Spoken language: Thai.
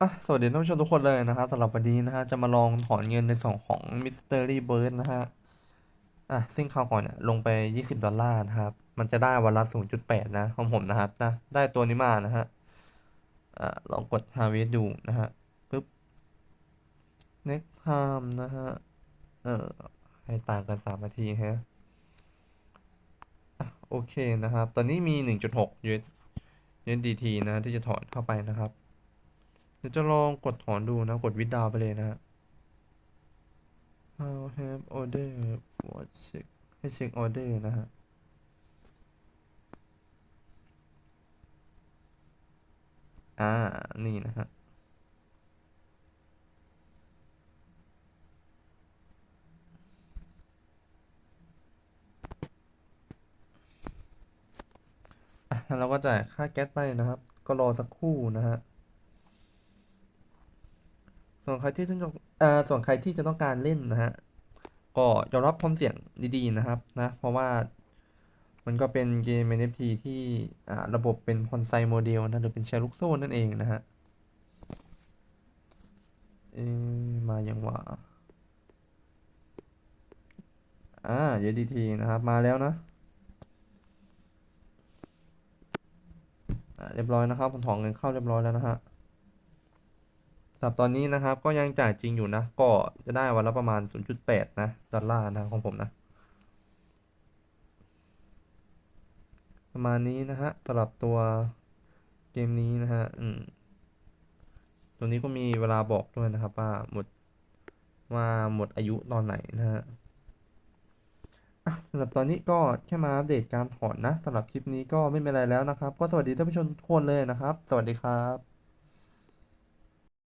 อะสวัสดีท่านผู้ชมทุกคนเลยนะฮะสำหรับวันนี้นะฮะจะมาลองถอนเงินในส่วนของ Mystery Bird นะฮะอะซึ่งคราวก่อนเนี่ยลงไป 20 ดอลลาร์นะครับ มันจะได้วันละ 0.8 นะของผมนะครับนะได้ตัวนี้มานะฮะอะลองกด Harvest ดูนะฮะปึ๊บ Next time นะฮะเออให้ต่างกัน 3 นาทีฮะอะโอเคนะครับ ตอนนี้มี 1.6 US USDT นะที่จะถอนเข้าไปนะครับ ดี๋ยวจะลองกดถอนดูนะ กดวิดดาวไปเลยนะฮะ How have order what check ให้เช็คออเดอร์นะฮะอ่า นี่นะฮะอะเราก็จ่ายค่าแก๊สไปนะครับ ก็รอสักครู่นะฮะ ส่วนใครที่ต้องอ่อส่วนใครที่จะต้องการเล่นนะฮะ ก็ยอมรับความเสี่ยงดีๆนะครับนะ เพราะว่ามันก็เป็นเกม NFT ที่อ่าระบบเป็นคอนไซโมเดลนะหรือเป็นแชร์ลูกโซ่นั่นเองนะฮะเอมาอย่างว่าอ่า USDT นะครับ มาแล้วนะอ่าเรียบร้อยนะครับผมถอนเงินเข้าเรียบร้อยแล้วนะฮะ สำหรับตอนนี้นะครับ ก็ยังจ่ายจริงอยู่นะ ก็จะได้วันละประมาณ 0.8 นะ ดอลลาร์นะของผมนะ ประมาณนี้นะฮะสำหรับตัวเกมนี้นะฮะอืมตัวนี้ก็มีเวลาบอกด้วยนะครับ ว่าหมดว่าหมดอายุตอนไหนนะฮะอะสำหรับตอนนี้ก็แค่มาอัปเดตการถอนนะสำหรับคลิปนี้ก็ไม่เป็นไรแล้วนะครับ ก็สวัสดีท่านผู้ชมทุกคนเลยนะครับ สวัสดีครับ